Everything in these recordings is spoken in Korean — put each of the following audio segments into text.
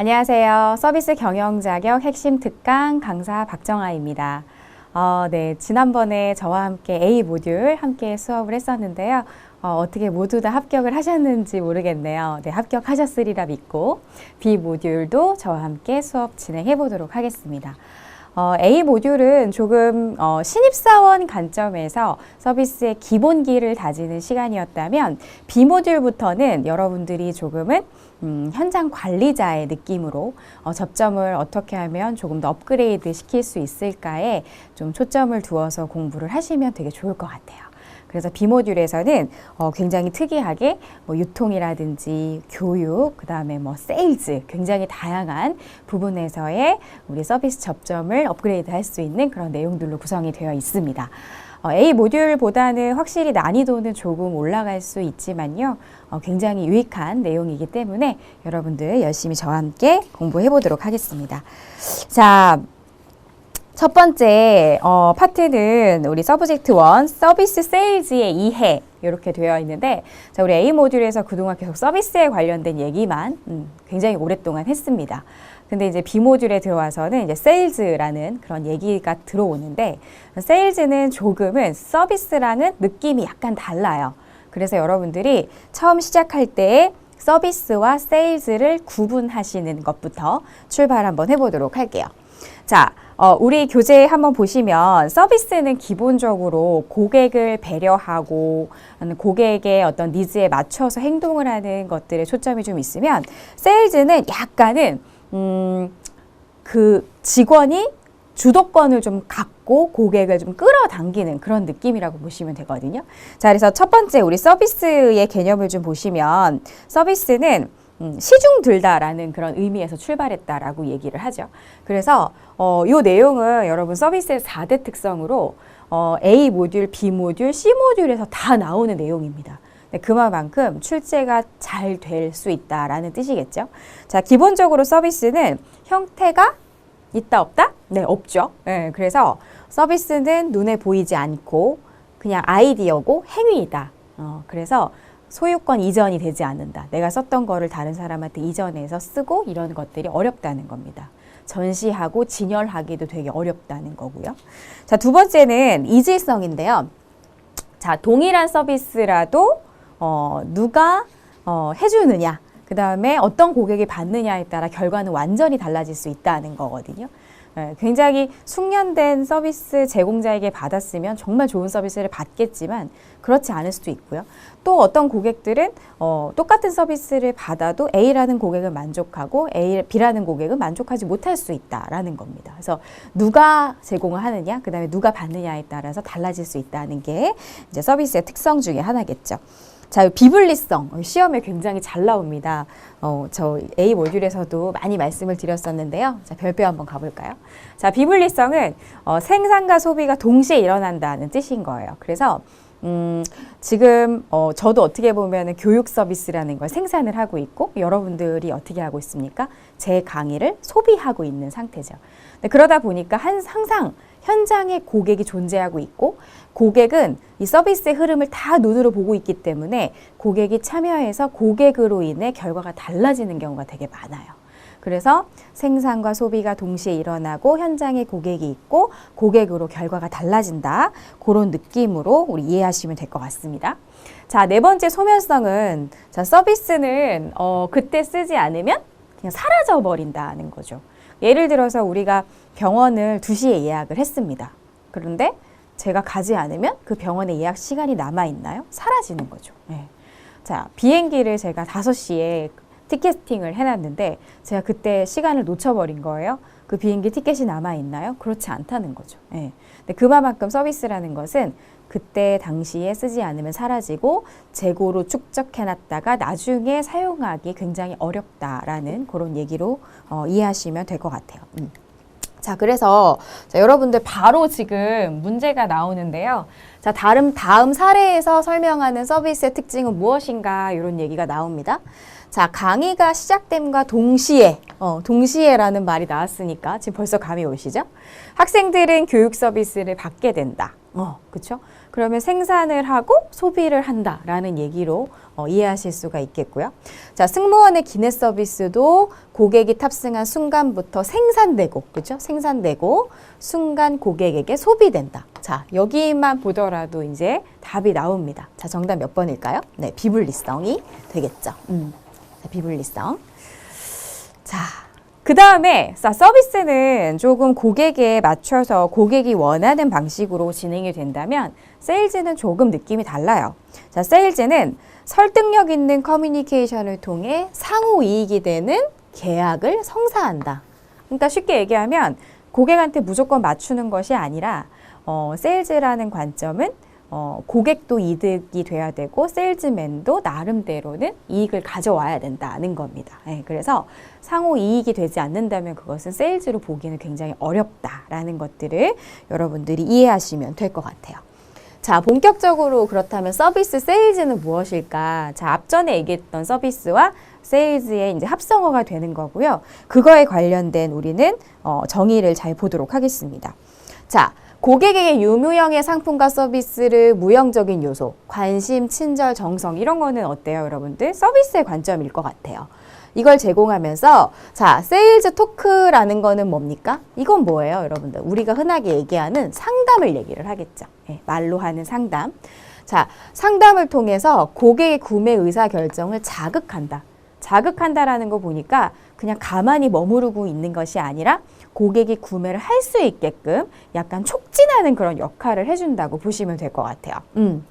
안녕하세요. 서비스 경영 자격 핵심 특강 강사 박정아입니다. 어, 네, 지난번에 저와 함께 A 모듈 함께 수업을 했었는데요. 어, 떻게 모두 다 합격을 하셨는지 모르겠네요. 네, 합격하셨으리라 믿고 B 모듈도 저와 함께 수업 진행해 보도록 하겠습니다. 어, A 모듈은 조금 어, 신입사원 관점에서 서비스의 기본기를 다지는 시간이었다면 B 모듈부터는 여러분들이 조금은 음, 현장 관리자의 느낌으로 어, 접점을 어떻게 하면 조금 더 업그레이드 시킬 수 있을까에 좀 초점을 두어서 공부를 하시면 되게 좋을 것 같아요. 그래서 비모듈에서는 어, 굉장히 특이하게 뭐 유통이라든지 교육, 그 다음에 뭐 세일즈, 굉장히 다양한 부분에서의 우리 서비스 접점을 업그레이드 할 수 있는 그런 내용들로 구성이 되어 있습니다. 어, A 모듈보다는 확실히 난이도는 조금 올라갈 수 있지만요. 어, 굉장히 유익한 내용이기 때문에 여러분들 열심히 저와 함께 공부해 보도록 하겠습니다. 자, 첫 번째 어, 파트는 우리 서브젝트 1 서비스 세일즈의 이해 이렇게 되어 있는데 자, 우리 A 모듈에서 그동안 계속 서비스에 관련된 얘기만 음, 굉장히 오랫동안 했습니다. 근데 이제 B 모듈에 들어와서는 이제 세일즈라는 그런 얘기가 들어오는데 세일즈는 조금은 서비스라는 느낌이 약간 달라요. 그래서 여러분들이 처음 시작할 때 서비스와 세일즈를 구분하시는 것부터 출발 한번 해보도록 할게요. 자, 어, 우리 교재 한번 보시면 서비스는 기본적으로 고객을 배려하고 고객의 어떤 니즈에 맞춰서 행동을 하는 것들에 초점이 좀 있으면 세일즈는 약간은 음, 그 직원이 주도권을 좀 갖고 고객을 좀 끌어당기는 그런 느낌이라고 보시면 되거든요. 자, 그래서 첫 번째 우리 서비스의 개념을 좀 보시면 서비스는 음, 시중 들다라는 그런 의미에서 출발했다라고 얘기를 하죠. 그래서 어, 이 내용은 여러분 서비스의 4대 특성으로 어, A 모듈, B 모듈, C 모듈에서 다 나오는 내용입니다. 네, 그만큼 출제가 잘 될 수 있다라는 뜻이겠죠. 자, 기본적으로 서비스는 형태가 있다 없다? 네, 없죠. 네, 그래서 서비스는 눈에 보이지 않고 그냥 아이디어고 행위이다. 어, 그래서 소유권 이전이 되지 않는다. 내가 썼던 거를 다른 사람한테 이전해서 쓰고 이런 것들이 어렵다는 겁니다. 전시하고 진열하기도 되게 어렵다는 거고요. 자, 두 번째는 이질성인데요. 자, 동일한 서비스라도 어, 누가 어, 해주느냐, 그 다음에 어떤 고객이 받느냐에 따라 결과는 완전히 달라질 수 있다는 거거든요. 예, 굉장히 숙련된 서비스 제공자에게 받았으면 정말 좋은 서비스를 받겠지만 그렇지 않을 수도 있고요. 또 어떤 고객들은 어, 똑같은 서비스를 받아도 A라는 고객은 만족하고 A, B라는 고객은 만족하지 못할 수 있다라는 겁니다. 그래서 누가 제공을 하느냐, 그 다음에 누가 받느냐에 따라서 달라질 수 있다는 게 이제 서비스의 특성 중에 하나겠죠. 자, 비블리성 어, 시험에 굉장히 잘 나옵니다. 어, 저 A 모듈에서도 많이 말씀을 드렸었는데요. 자, 별표 한번 가볼까요? 자, 비블리성은 어, 생산과 소비가 동시에 일어난다는 뜻인 거예요. 그래서 음, 지금 어, 저도 어떻게 보면 교육 서비스라는 걸 생산을 하고 있고 여러분들이 어떻게 하고 있습니까? 제 강의를 소비하고 있는 상태죠. 그러다 보니까 한, 항상 현장에 고객이 존재하고 있고 고객은 이 서비스의 흐름을 다 눈으로 보고 있기 때문에 고객이 참여해서 고객으로 인해 결과가 달라지는 경우가 되게 많아요. 그래서 생산과 소비가 동시에 일어나고 현장에 고객이 있고 고객으로 결과가 달라진다. 그런 느낌으로 우리 이해하시면 될 것 같습니다. 자, 네 번째 소멸성은 자, 서비스는 어, 그때 쓰지 않으면 그냥 사라져 버린다는 거죠. 예를 들어서 우리가 병원을 2시에 예약을 했습니다. 그런데 제가 가지 않으면 그 병원에 예약 시간이 남아 있나요? 사라지는 거죠. 네. 자, 비행기를 제가 5시에 티켓팅을 해놨는데 제가 그때 시간을 놓쳐버린 거예요. 그 비행기 티켓이 남아 있나요? 그렇지 않다는 거죠. 네. 근데 그만큼 서비스라는 것은 그때 당시에 쓰지 않으면 사라지고 재고로 축적해놨다가 나중에 사용하기 굉장히 어렵다라는 그런 얘기로 어, 이해하시면 될 것 같아요. 음. 자, 그래서 자, 여러분들 바로 지금 문제가 나오는데요. 자, 다음, 다음 사례에서 설명하는 서비스의 특징은 무엇인가 이런 얘기가 나옵니다. 자, 강의가 시작됨과 동시에, 어, 동시에라는 말이 나왔으니까 지금 벌써 감이 오시죠? 학생들은 교육 서비스를 받게 된다. 어, 그쵸? 그러면 생산을 하고 소비를 한다라는 얘기로 어, 이해하실 수가 있겠고요. 자, 승무원의 기내 서비스도 고객이 탑승한 순간부터 생산되고, 그죠? 생산되고, 순간 고객에게 소비된다. 자, 여기만 보더라도 이제 답이 나옵니다. 자, 정답 몇 번일까요? 네, 비분리성이 되겠죠. 음, 자, 비분리성. 자, 그 다음에 서비스는 조금 고객에 맞춰서 고객이 원하는 방식으로 진행이 된다면 세일즈는 조금 느낌이 달라요. 자, 세일즈는 설득력 있는 커뮤니케이션을 통해 상호 이익이 되는 계약을 성사한다. 그러니까 쉽게 얘기하면 고객한테 무조건 맞추는 것이 아니라 어, 세일즈라는 관점은 어, 고객도 이득이 돼야 되고 세일즈맨도 나름대로는 이익을 가져와야 된다는 겁니다. 예, 그래서 상호 이익이 되지 않는다면 그것은 세일즈로 보기는 굉장히 어렵다라는 것들을 여러분들이 이해하시면 될 것 같아요. 자, 본격적으로 그렇다면 서비스 세일즈는 무엇일까? 자, 앞전에 얘기했던 서비스와 세일즈의 이제 합성어가 되는 거고요. 그거에 관련된 우리는 어, 정의를 잘 보도록 하겠습니다. 자, 고객에게 유무형의 상품과 서비스를 무형적인 요소, 관심, 친절, 정성 이런 거는 어때요, 여러분들? 서비스의 관점일 것 같아요. 이걸 제공하면서 자 세일즈 토크라는 거는 뭡니까? 이건 뭐예요, 여러분들? 우리가 흔하게 얘기하는 상담을 얘기를 하겠죠. 예, 말로 하는 상담. 자 상담을 통해서 고객의 구매 의사 결정을 자극한다. 자극한다라는 거 보니까 그냥 가만히 머무르고 있는 것이 아니라 고객이 구매를 할 수 있게끔 약간 촉진하는 그런 역할을 해준다고 보시면 될 것 같아요. 음.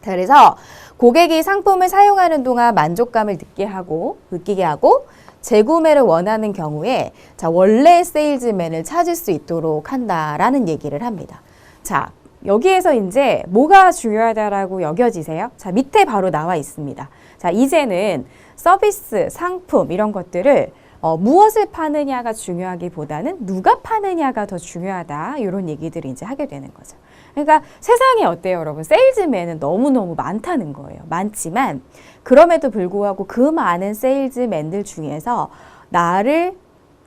자, 그래서 고객이 상품을 사용하는 동안 만족감을 느끼게 하고, 느끼게 하고, 재구매를 원하는 경우에 자, 원래 세일즈맨을 찾을 수 있도록 한다라는 얘기를 합니다. 자, 여기에서 이제 뭐가 중요하다라고 여겨지세요? 자, 밑에 바로 나와 있습니다. 자, 이제는 서비스, 상품 이런 것들을 어, 무엇을 파느냐가 중요하기보다는 누가 파느냐가 더 중요하다 이런 얘기들을 이제 하게 되는 거죠. 그러니까 세상에 어때요, 여러분? 세일즈맨은 너무너무 많다는 거예요. 많지만 그럼에도 불구하고 그 많은 세일즈맨들 중에서 나를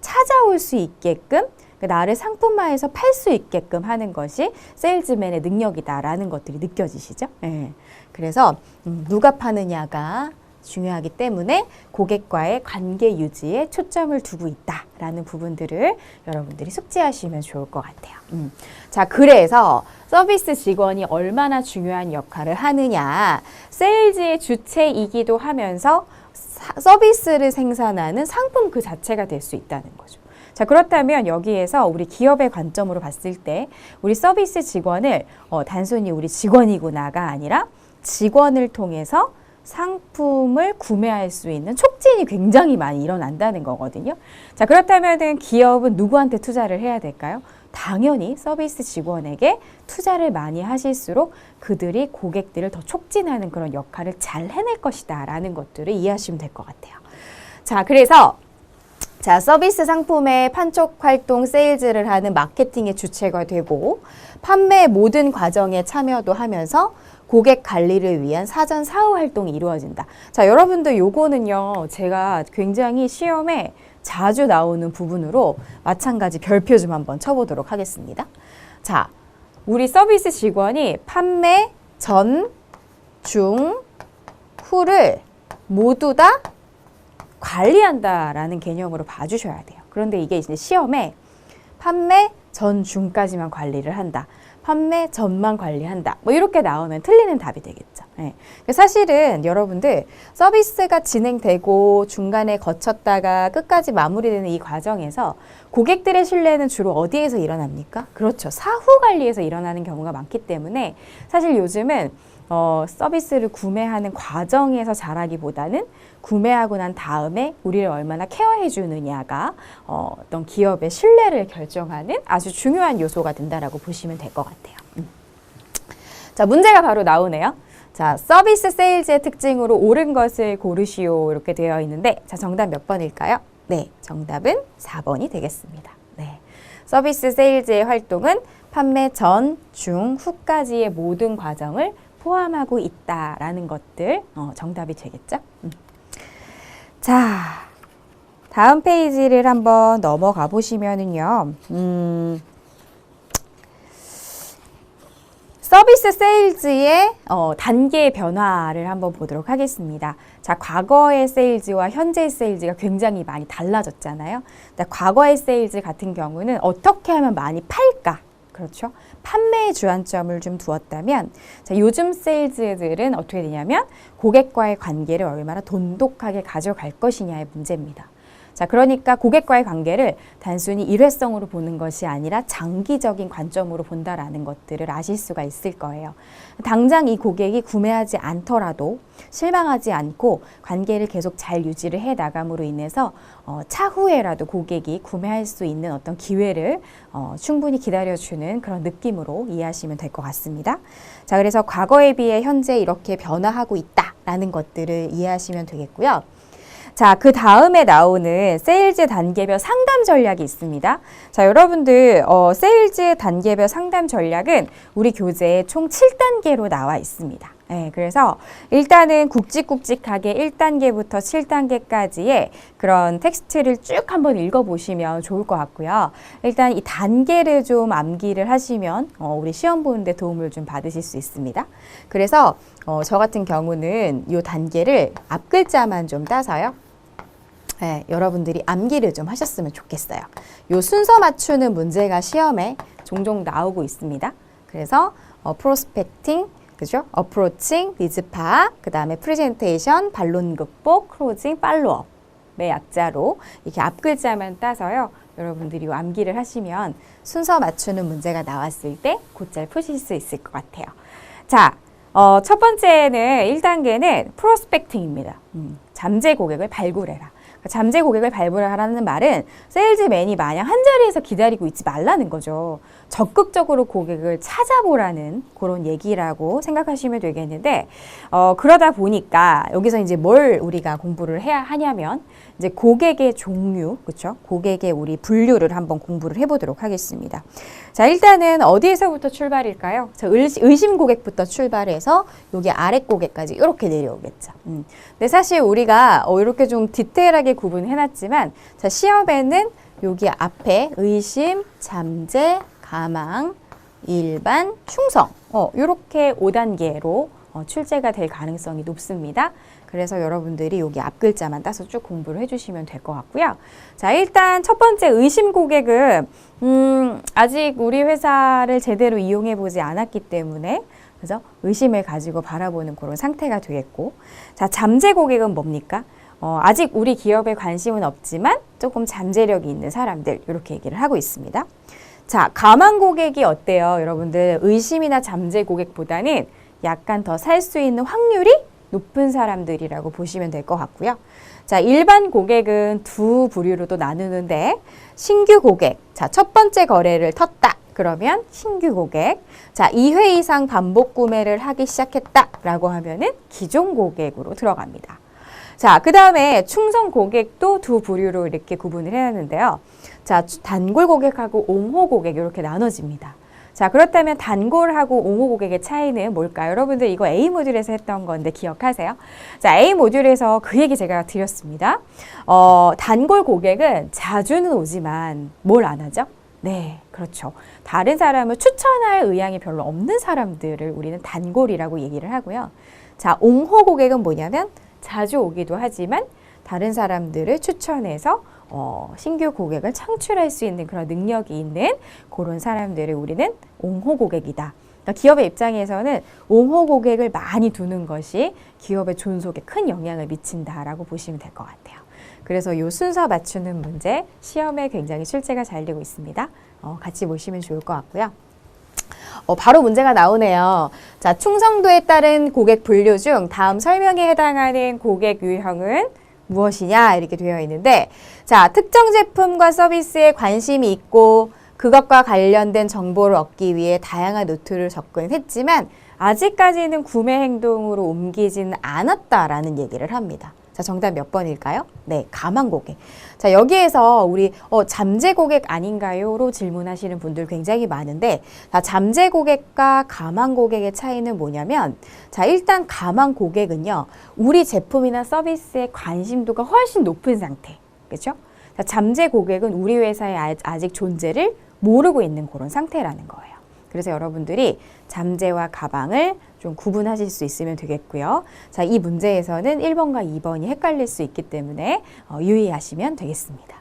찾아올 수 있게끔 그 나를 상품화해서 팔 수 있게끔 하는 것이 세일즈맨의 능력이다라는 것들이 느껴지시죠? 예. 그래서 음, 누가 파느냐가 중요하기 때문에 고객과의 관계 유지에 초점을 두고 있다라는 부분들을 여러분들이 숙지하시면 좋을 것 같아요. 음. 자, 그래서 서비스 직원이 얼마나 중요한 역할을 하느냐, 세일즈의 주체이기도 하면서 사, 서비스를 생산하는 상품 그 자체가 될 수 있다는 거죠. 자, 그렇다면 여기에서 우리 기업의 관점으로 봤을 때 우리 서비스 직원을 어, 단순히 우리 직원이구나가 아니라 직원을 통해서 상품을 구매할 수 있는 촉진이 굉장히 많이 일어난다는 거거든요. 자, 그렇다면 기업은 누구한테 투자를 해야 될까요? 당연히 서비스 직원에게 투자를 많이 하실수록 그들이 고객들을 더 촉진하는 그런 역할을 잘 해낼 것이다 라는 것들을 이해하시면 될 것 같아요. 자, 그래서 자, 서비스 상품의 판촉 활동 세일즈를 하는 마케팅의 주체가 되고 판매 모든 과정에 참여도 하면서 고객 관리를 위한 사전 사후 활동이 이루어진다. 자, 여러분들 요거는요. 제가 굉장히 시험에 자주 나오는 부분으로 마찬가지 별표 좀 한번 쳐보도록 하겠습니다. 자, 우리 서비스 직원이 판매 전, 중, 후를 모두 다 관리한다라는 개념으로 봐주셔야 돼요. 그런데 이게 이제 시험에 판매 전, 중까지만 관리를 한다. 판매 전만 관리한다. 뭐 이렇게 나오면 틀리는 답이 되겠죠. 네. 사실은 여러분들 서비스가 진행되고 중간에 거쳤다가 끝까지 마무리되는 이 과정에서 고객들의 신뢰는 주로 어디에서 일어납니까? 그렇죠. 사후 관리에서 일어나는 경우가 많기 때문에 사실 요즘은 어, 서비스를 구매하는 과정에서 잘하기보다는 구매하고 난 다음에 우리를 얼마나 케어해 주느냐가 어, 어떤 기업의 신뢰를 결정하는 아주 중요한 요소가 된다라고 보시면 될 것 같아요. 음. 자, 문제가 바로 나오네요. 자, 서비스 세일즈의 특징으로 옳은 것을 고르시오 이렇게 되어 있는데 자, 정답 몇 번일까요? 네, 정답은 4번이 되겠습니다. 네. 서비스 세일즈의 활동은 판매 전, 중, 후까지의 모든 과정을 포함하고 있다라는 것들 어, 정답이 되겠죠? 음. 자, 다음 페이지를 한번 넘어가 보시면은요. 음, 서비스 세일즈의 어, 단계 변화를 한번 보도록 하겠습니다. 자, 과거의 세일즈와 현재의 세일즈가 굉장히 많이 달라졌잖아요. 자, 과거의 세일즈 같은 경우는 어떻게 하면 많이 팔까? 그렇죠. 판매에 주안점을 좀 두었다면, 자, 요즘 세일즈들은 어떻게 되냐면, 고객과의 관계를 얼마나 돈독하게 가져갈 것이냐의 문제입니다. 자, 그러니까 고객과의 관계를 단순히 일회성으로 보는 것이 아니라 장기적인 관점으로 본다라는 것들을 아실 수가 있을 거예요. 당장 이 고객이 구매하지 않더라도 실망하지 않고 관계를 계속 잘 유지를 해 나감으로 인해서 어, 차후에라도 고객이 구매할 수 있는 어떤 기회를 어, 충분히 기다려주는 그런 느낌으로 이해하시면 될 것 같습니다. 자, 그래서 과거에 비해 현재 이렇게 변화하고 있다라는 것들을 이해하시면 되겠고요. 자, 그 다음에 나오는 세일즈 단계별 상담 전략이 있습니다. 자, 여러분들, 어, 세일즈 단계별 상담 전략은 우리 교재에 총 7단계로 나와 있습니다. 네, 그래서 일단은 굵직굵직하게 1단계부터 7단계까지의 그런 텍스트를 쭉 한번 읽어보시면 좋을 것 같고요. 일단 이 단계를 좀 암기를 하시면 어, 우리 시험 보는데 도움을 좀 받으실 수 있습니다. 그래서 어, 저 같은 경우는 이 단계를 앞글자만 좀 따서요. 네, 여러분들이 암기를 좀 하셨으면 좋겠어요. 요 순서 맞추는 문제가 시험에 종종 나오고 있습니다. 그래서 어, 프로스펙팅, 그죠? 어프로칭, 니즈 파악, 그 다음에 프레젠테이션, 반론 극복, 클로징, 팔로업. 의 약자로 이렇게 앞 글자만 따서요. 여러분들이 요 암기를 하시면 순서 맞추는 문제가 나왔을 때 곧잘 푸실 수 있을 것 같아요. 자, 어, 첫 번째는 1단계는 프로스펙팅입니다. 음, 잠재 고객을 발굴해라. 잠재 고객을 발굴하라는 말은 세일즈맨이 마냥 한 자리에서 기다리고 있지 말라는 거죠. 적극적으로 고객을 찾아보라는 그런 얘기라고 생각하시면 되겠는데, 어, 그러다 보니까 여기서 이제 뭘 우리가 공부를 해야 하냐면, 이제 고객의 종류, 그렇죠? 고객의 우리 분류를 한번 공부를 해보도록 하겠습니다. 자, 일단은 어디에서부터 출발일까요? 자, 의심 고객부터 출발해서 여기 아래 고객까지 이렇게 내려오겠죠. 음. 근데 사실 우리가 어, 이렇게 좀 디테일하게 구분해놨지만, 자, 시험에는 여기 앞에 의심, 잠재, 가망, 일반, 충성, 어, 이렇게 5단계로 어, 출제가 될 가능성이 높습니다. 그래서 여러분들이 여기 앞 글자만 따서 쭉 공부를 해주시면 될 것 같고요. 자, 일단 첫 번째 의심 고객은 음, 아직 우리 회사를 제대로 이용해 보지 않았기 때문에 그래서 의심을 가지고 바라보는 그런 상태가 되겠고, 자, 잠재 고객은 뭡니까? 어, 아직 우리 기업에 관심은 없지만 조금 잠재력이 있는 사람들 이렇게 얘기를 하고 있습니다. 자, 가망 고객이 어때요? 여러분들 의심이나 잠재 고객보다는 약간 더 살 수 있는 확률이 높은 사람들이라고 보시면 될 것 같고요. 자, 일반 고객은 두 부류로도 나누는데 신규 고객. 자, 첫 번째 거래를 텄다. 그러면 신규 고객. 자, 2회 이상 반복 구매를 하기 시작했다라고 하면은 기존 고객으로 들어갑니다. 자, 그 다음에 충성 고객도 두 부류로 이렇게 구분을 해놨는데요. 자, 단골 고객하고 옹호 고객 이렇게 나눠집니다. 자, 그렇다면 단골하고 옹호 고객의 차이는 뭘까요? 여러분들 이거 A 모듈에서 했던 건데 기억하세요? 자, A 모듈에서 그 얘기 제가 드렸습니다. 어, 단골 고객은 자주는 오지만 뭘 안 하죠? 네, 그렇죠. 다른 사람을 추천할 의향이 별로 없는 사람들을 우리는 단골이라고 얘기를 하고요. 자, 옹호 고객은 뭐냐면 자주 오기도 하지만 다른 사람들을 추천해서 어, 신규 고객을 창출할 수 있는 그런 능력이 있는 그런 사람들을 우리는 옹호 고객이다. 그러니까 기업의 입장에서는 옹호 고객을 많이 두는 것이 기업의 존속에 큰 영향을 미친다라고 보시면 될 것 같아요. 그래서 이 순서 맞추는 문제 시험에 굉장히 출제가 잘 되고 있습니다. 어, 같이 보시면 좋을 것 같고요. 어, 바로 문제가 나오네요. 자, 충성도에 따른 고객 분류 중 다음 설명에 해당하는 고객 유형은 무엇이냐 이렇게 되어 있는데 자 특정 제품과 서비스에 관심이 있고 그것과 관련된 정보를 얻기 위해 다양한 노트를 접근했지만 아직까지는 구매 행동으로 옮기지는 않았다라는 얘기를 합니다. 자, 정답 몇 번일까요? 네, 가망 고객. 자, 여기에서 우리 어, 잠재 고객 아닌가요?로 질문하시는 분들 굉장히 많은데, 자, 잠재 고객과 가망 고객의 차이는 뭐냐면, 자, 일단 가망 고객은요, 우리 제품이나 서비스에 관심도가 훨씬 높은 상태. 그렇죠? 자, 잠재 고객은 우리 회사의 아- 아직 존재를 모르고 있는 그런 상태라는 거예요. 그래서 여러분들이 잠재와 가방을 좀 구분하실 수 있으면 되겠고요. 자, 이 문제에서는 1번과 2번이 헷갈릴 수 있기 때문에 어, 유의하시면 되겠습니다.